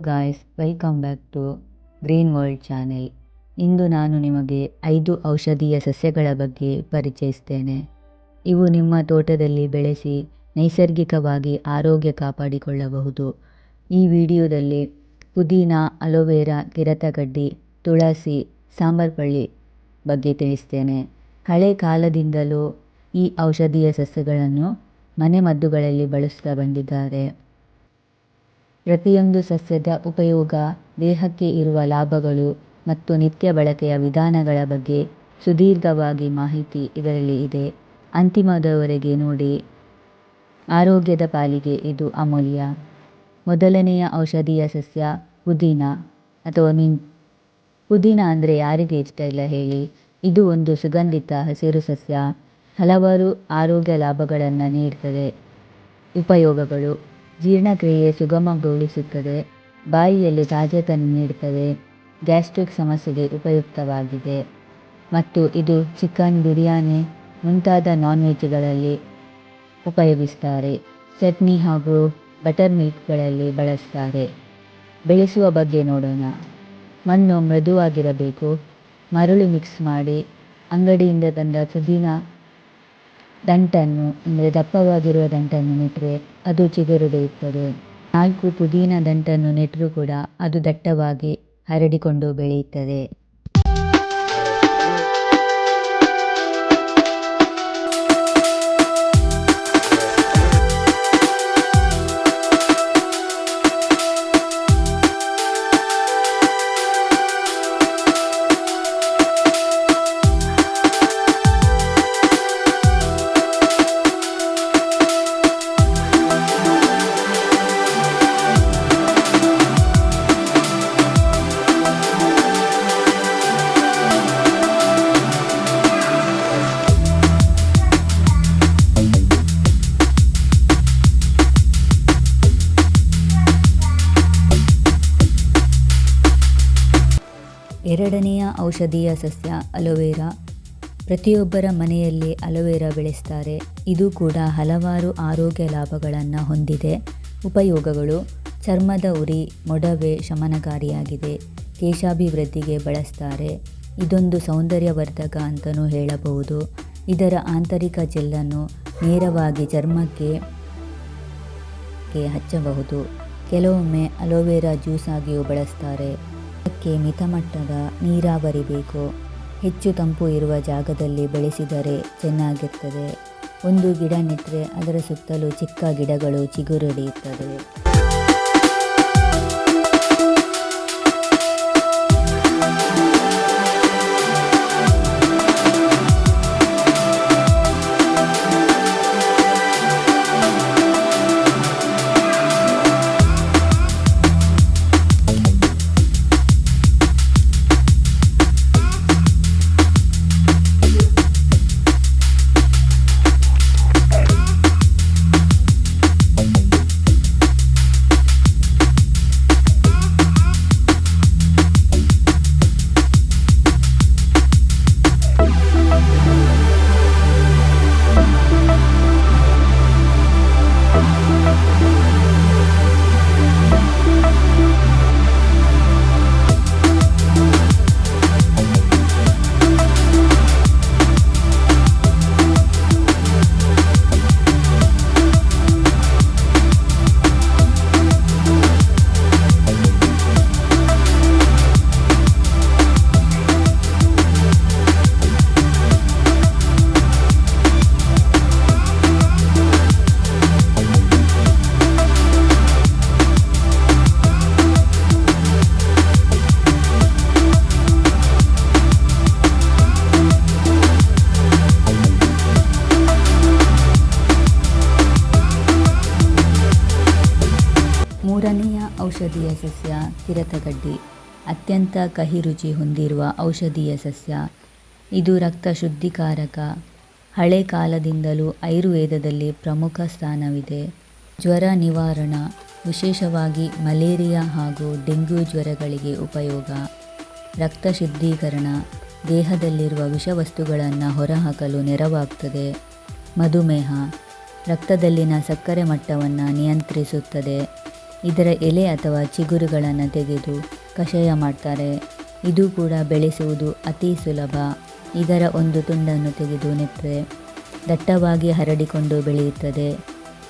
Guys welcome back to green world channel ಇಂದು ನಾನು ನಿಮಗೆ ಐದು ಔಷಧೀಯ ಸಸ್ಯಗಳ ಬಗ್ಗೆ ಪರಿಚಯಿಸ್ತೇನೆ. ಇವು ನಿಮ್ಮ ತೋಟದಲ್ಲಿ ಬೆಳೆಸಿ ನೈಸರ್ಗಿಕವಾಗಿ ಆರೋಗ್ಯ ಕಾಪಾಡಿಕೊಳ್ಳಬಹುದು. ಈ ವಿಡಿಯೋದಲ್ಲಿ ಪುದೀನ, ಅಲೋವೆರಾ, ಕಿರತಗಡ್ಡಿ, ತುಳಸಿ ಸಾಂಬಾರ್ಪಳ್ಳಿ ಬಗ್ಗೆ ತಿಳಿಸ್ತೇನೆ. ಹಳೆ ಕಾಲದಿಂದಲೂ ಈ ಔಷಧೀಯ ಸಸ್ಯಗಳನ್ನು ಮನೆಮದ್ದುಗಳಲ್ಲಿ ಬಳಸ್ತಾ ಬಂದಿದ್ದಾರೆ. ಪ್ರತಿಯೊಂದು ಸಸ್ಯದ ಉಪಯೋಗ, ದೇಹಕ್ಕೆ ಇರುವ ಲಾಭಗಳು ಮತ್ತು ನಿತ್ಯ ಬಳಕೆಯ ವಿಧಾನಗಳ ಬಗ್ಗೆ ಸುದೀರ್ಘವಾಗಿ ಮಾಹಿತಿ ಇದರಲ್ಲಿ ಇದೆ. ಅಂತಿಮದವರೆಗೆ ನೋಡಿ. ಆರೋಗ್ಯದ ಪಾಲಿಗೆ ಇದು ಅಮೂಲ್ಯ. ಮೊದಲನೆಯ ಔಷಧೀಯ ಸಸ್ಯ ಪುದೀನ ಅಥವಾ ಮಿಂಟ್ ಪುದೀನ ಅಂದರೆ ಯಾರಿಗೆ ಇಷ್ಟ ಇಲ್ಲ ಹೇಳಿ. ಇದು ಒಂದು ಸುಗಂಧಿತ ಹಸಿರು ಸಸ್ಯ. ಹಲವಾರು ಆರೋಗ್ಯ ಲಾಭಗಳನ್ನು ನೀಡ್ತದೆ. ಉಪಯೋಗಗಳು. ಜೀರ್ಣಕ್ರಿಯೆ ಸುಗಮಗೊಳಿಸುತ್ತದೆ. ಬಾಯಿಯಲ್ಲಿ ತಾಜಾತನ ನೀಡುತ್ತದೆ. ಗ್ಯಾಸ್ಟ್ರಿಕ್ ಸಮಸ್ಯೆಗೆ ಉಪಯುಕ್ತವಾಗಿದೆ. ಮತ್ತು ಇದು ಚಿಕನ್ ಬಿರಿಯಾನಿ ಮುಂತಾದ ನಾನ್ ವೆಜ್ಗಳಲ್ಲಿ ಉಪಯೋಗಿಸ್ತಾರೆ. ಚಟ್ನಿ ಹಾಗೂ ಬಟರ್ ಮಿಲ್ಕ್ಗಳಲ್ಲಿ ಬಳಸ್ತಾರೆ. ಬೆಳೆಸುವ ಬಗ್ಗೆ ನೋಡೋಣ. ಮಣ್ಣು ಮೃದುವಾಗಿರಬೇಕು. ಮರಳು ಮಿಕ್ಸ್ ಮಾಡಿ ಅಂಗಡಿಯಿಂದ ತಂದ ಪುದೀನ ದಂಟನ್ನು, ಅಂದರೆ ದಪ್ಪವಾಗಿರುವ ದಂಟನ್ನು ನೆಟ್ಟರೆ ಅದು ಚಿಗುರು ಬೆಳೆಯುತ್ತದೆ ನಾಲ್ಕು ಪುದೀನ ದಂಟನ್ನು ನೆಟ್ಟರೂ ಕೂಡ ಅದು ದಟ್ಟವಾಗಿ ಹರಡಿಕೊಂಡು ಬೆಳೆಯುತ್ತದೆ. ಔಷಧೀಯ ಸಸ್ಯ, ಅಲೋವೆರಾ ಪ್ರತಿಯೊಬ್ಬರ ಮನೆಯಲ್ಲಿ ಅಲೋವೆರಾ ಬೆಳೆಸ್ತಾರೆ. ಇದು ಕೂಡ ಹಲವಾರು ಆರೋಗ್ಯ ಲಾಭಗಳನ್ನು ಹೊಂದಿದೆ. ಉಪಯೋಗಗಳು ಚರ್ಮದ ಉರಿ, ಮೊಡವೆ ಶಮನಕಾರಿಯಾಗಿದೆ. ಕೇಶಾಭಿವೃದ್ಧಿಗೆ ಬಳಸ್ತಾರೆ. ಇದೊಂದು ಸೌಂದರ್ಯವರ್ಧಕ ಅಂತಲೂ ಹೇಳಬಹುದು. ಇದರ ಆಂತರಿಕ ಜೆಲ್ಲನ್ನು ನೇರವಾಗಿ ಚರ್ಮಕ್ಕೆ ಹಚ್ಚಬಹುದು. ಕೆಲವೊಮ್ಮೆ ಅಲೋವೆರಾ ಜ್ಯೂಸ್ ಆಗಿಯೂ ಬಳಸ್ತಾರೆ. ಅದಕ್ಕೆ ಮಿತಮಟ್ಟದ ನೀರಾವರಿ ಬೇಕು. ಹೆಚ್ಚು ತಂಪು ಇರುವ ಜಾಗದಲ್ಲಿ ಬೆಳೆಸಿದರೆ ಚೆನ್ನಾಗಿರ್ತದೆ. ಒಂದು ಗಿಡ ನೆಟ್ಟರೆ ಅದರ ಸುತ್ತಲೂ ಚಿಕ್ಕ ಗಿಡಗಳು ಚಿಗುರೊಡೆಯುತ್ತದೆ ಔಷಧೀಯ ಸಸ್ಯ, ಕಿರತಗಡ್ಡಿ, ಅತ್ಯಂತ ಕಹಿ ರುಚಿ ಹೊಂದಿರುವ ಔಷಧೀಯ ಸಸ್ಯ. ಇದು ರಕ್ತ ಶುದ್ಧೀಕಾರಕ. ಹಳೆ ಕಾಲದಿಂದಲೂ ಆಯುರ್ವೇದದಲ್ಲಿ ಪ್ರಮುಖ ಸ್ಥಾನವಿದೆ. ಜ್ವರ ನಿವಾರಣ, ವಿಶೇಷವಾಗಿ ಮಲೇರಿಯಾ ಹಾಗೂ ಡೆಂಗ್ಯೂ ಜ್ವರಗಳಿಗೆ ಉಪಯೋಗ. ರಕ್ತ ಶುದ್ಧೀಕರಣ, ದೇಹದಲ್ಲಿರುವ ವಿಷವಸ್ತುಗಳನ್ನು ಹೊರಹಾಕಲು ನೆರವಾಗ್ತದೆ. ಮಧುಮೇಹ, ರಕ್ತದಲ್ಲಿನ ಸಕ್ಕರೆ ಮಟ್ಟವನ್ನು ನಿಯಂತ್ರಿಸುತ್ತದೆ. ಇದರ ಎಲೆ ಅಥವಾ ಚಿಗುರುಗಳನ್ನು ತೆಗೆದು ಕಷಾಯ ಮಾಡ್ತಾರೆ. ಇದು ಕೂಡ ಬೆಳೆಸುವುದು ಅತಿ ಸುಲಭ. ಇದರ ಒಂದು ತುಂಡನ್ನು ತೆಗೆದು ನೆಟ್ಟರೆ ದಟ್ಟವಾಗಿ ಹರಡಿಕೊಂಡು ಬೆಳೆಯುತ್ತದೆ.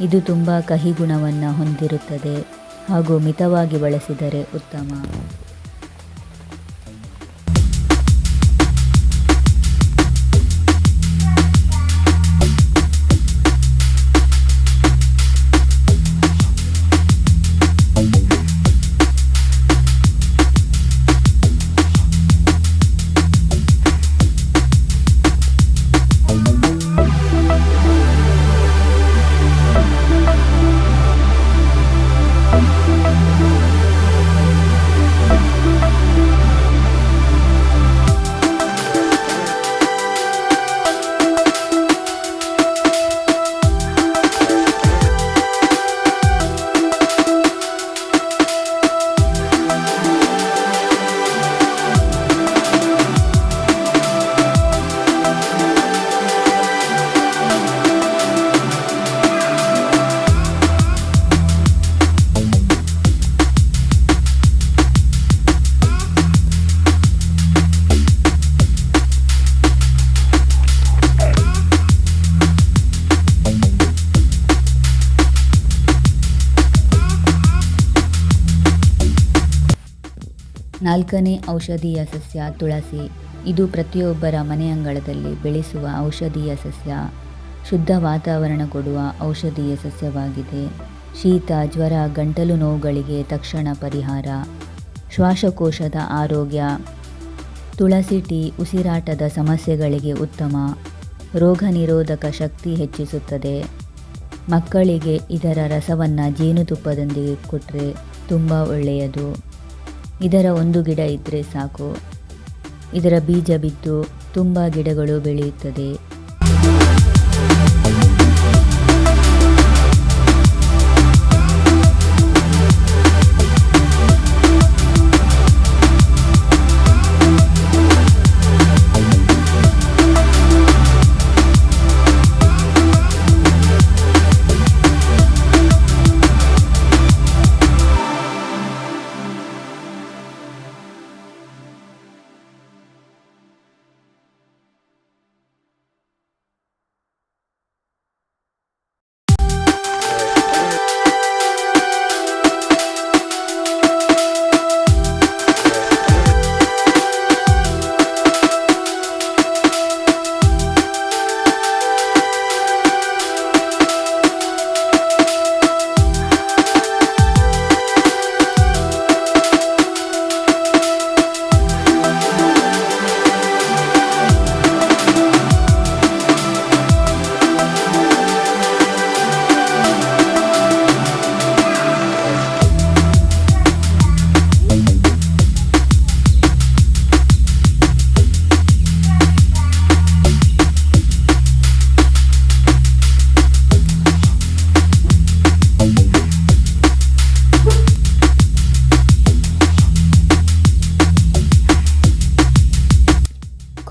ಇದು ತುಂಬ ಕಹಿ ಗುಣವನ್ನು ಹೊಂದಿರುತ್ತದೆ ಹಾಗೂ ಮಿತವಾಗಿ ಬಳಸಿದರೆ ಉತ್ತಮ. ನಾಲ್ಕನೇ ಔಷಧೀಯ ಸಸ್ಯ ತುಳಸಿ. ಇದು ಪ್ರತಿಯೊಬ್ಬರ ಮನೆಯಂಗಳದಲ್ಲಿ ಬೆಳೆಸುವ ಔಷಧೀಯ ಸಸ್ಯ. ಶುದ್ಧ ವಾತಾವರಣ ಕೊಡುವ ಔಷಧೀಯ ಸಸ್ಯವಾಗಿದೆ. ಶೀತ, ಜ್ವರ, ಗಂಟಲು ನೋವುಗಳಿಗೆ ತಕ್ಷಣ ಪರಿಹಾರ. ಶ್ವಾಸಕೋಶದ ಆರೋಗ್ಯ. ತುಳಸಿ ಟೀ ಉಸಿರಾಟದ ಸಮಸ್ಯೆಗಳಿಗೆ ಉತ್ತಮ. ರೋಗ ನಿರೋಧಕ ಶಕ್ತಿ ಹೆಚ್ಚಿಸುತ್ತದೆ. ಮಕ್ಕಳಿಗೆ ಇದರ ರಸವನ್ನು ಜೇನುತುಪ್ಪದೊಂದಿಗೆ ಕೊಟ್ಟರೆ ತುಂಬ ಒಳ್ಳೆಯದು. ಇದರ ಒಂದು ಗಿಡ ಇದ್ದರೆ ಸಾಕು. ಇದರ ಬೀಜ ಬಿದ್ದು ತುಂಬ ಗಿಡಗಳು ಬೆಳೆಯುತ್ತದೆ.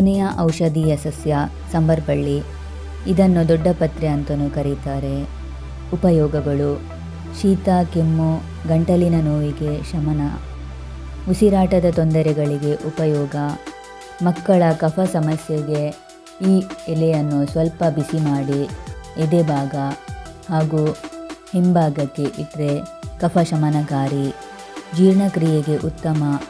ಕೊನೆಯ ಔಷಧೀಯ ಸಸ್ಯ ಸಂಬರ್ಬಳ್ಳಿ. ಇದನ್ನು ದೊಡ್ಡ ಪತ್ರೆ ಅಂತಲೂ ಕರೀತಾರೆ. ಉಪಯೋಗಗಳು. ಶೀತ, ಕೆಮ್ಮು, ಗಂಟಲಿನ ನೋವಿಗೆ ಶಮನ. ಉಸಿರಾಟದ ತೊಂದರೆಗಳಿಗೆ ಉಪಯೋಗ. ಮಕ್ಕಳ ಕಫ ಸಮಸ್ಯೆಗೆ ಈ ಎಲೆಯನ್ನು ಸ್ವಲ್ಪ ಬಿಸಿ ಮಾಡಿ ಎದೆಭಾಗ ಹಾಗೂ ಹಿಂಭಾಗಕ್ಕೆ ಇಟ್ಟರೆ ಕಫ ಶಮನಕಾರಿ. ಜೀರ್ಣಕ್ರಿಯೆಗೆ ಉತ್ತಮ.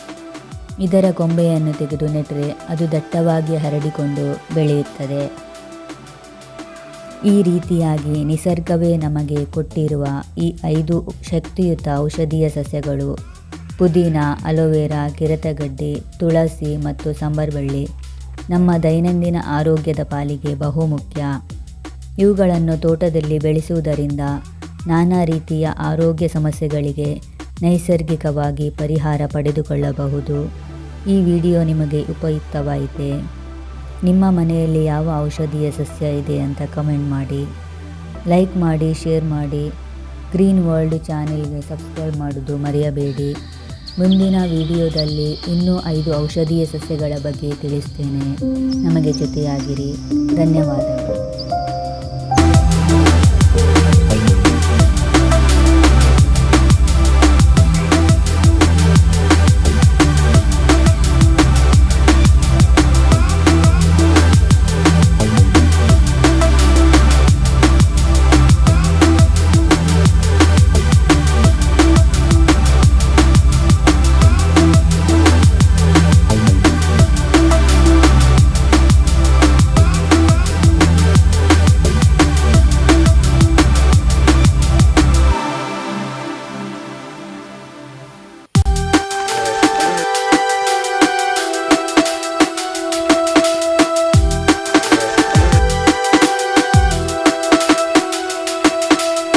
ಇದರ ಕೊಂಬೆಯನ್ನು ತೆಗೆದು ನೆಟ್ಟರೆ ಅದು ದಟ್ಟವಾಗಿ ಹರಡಿಕೊಂಡು ಬೆಳೆಯುತ್ತದೆ. ಈ ರೀತಿಯಾಗಿ ನಿಸರ್ಗವೇ ನಮಗೆ ಕೊಟ್ಟಿರುವ ಈ ಐದು ಶಕ್ತಿಯುತ ಔಷಧೀಯ ಸಸ್ಯಗಳು ಪುದೀನ, ಅಲೋವೆರಾ, ಕಿರತಗಡ್ಡೆ, ತುಳಸಿ ಮತ್ತು ಸಂಬರ್ಬಳ್ಳಿ ನಮ್ಮ ದೈನಂದಿನ ಆರೋಗ್ಯದ ಪಾಲಿಗೆ ಬಹುಮುಖ್ಯ. ಇವುಗಳನ್ನು ತೋಟದಲ್ಲಿ ಬೆಳೆಸುವುದರಿಂದ ನಾನಾ ರೀತಿಯ ಆರೋಗ್ಯ ಸಮಸ್ಯೆಗಳಿಗೆ ನೈಸರ್ಗಿಕವಾಗಿ ಪರಿಹಾರ ಪಡೆದುಕೊಳ್ಳಬಹುದು. ಈ ವಿಡಿಯೋ ನಿಮಗೆ ಉಪಯುಕ್ತವಾಯಿತೆ. ನಿಮ್ಮ ಮನೆಯಲ್ಲಿ ಯಾವ ಔಷಧೀಯ ಸಸ್ಯ ಇದೆ ಅಂತ ಕಮೆಂಟ್ ಮಾಡಿ. ಲೈಕ್ ಮಾಡಿ, ಶೇರ್ ಮಾಡಿ. ಗ್ರೀನ್ ವರ್ಲ್ಡ್ ಚಾನೆಲ್ಗೆ ಸಬ್ಸ್ಕ್ರೈಬ್ ಮಾಡೋದು ಮರೆಯಬೇಡಿ. ಮುಂದಿನ ವಿಡಿಯೋದಲ್ಲಿ ಇನ್ನೂ ಐದು ಔಷಧೀಯ ಸಸ್ಯಗಳ ಬಗ್ಗೆ ತಿಳಿಸ್ತೇನೆ. ನಮಗೆ ಜೊತೆಯಾಗಿರಿ. ಧನ್ಯವಾದಗಳು.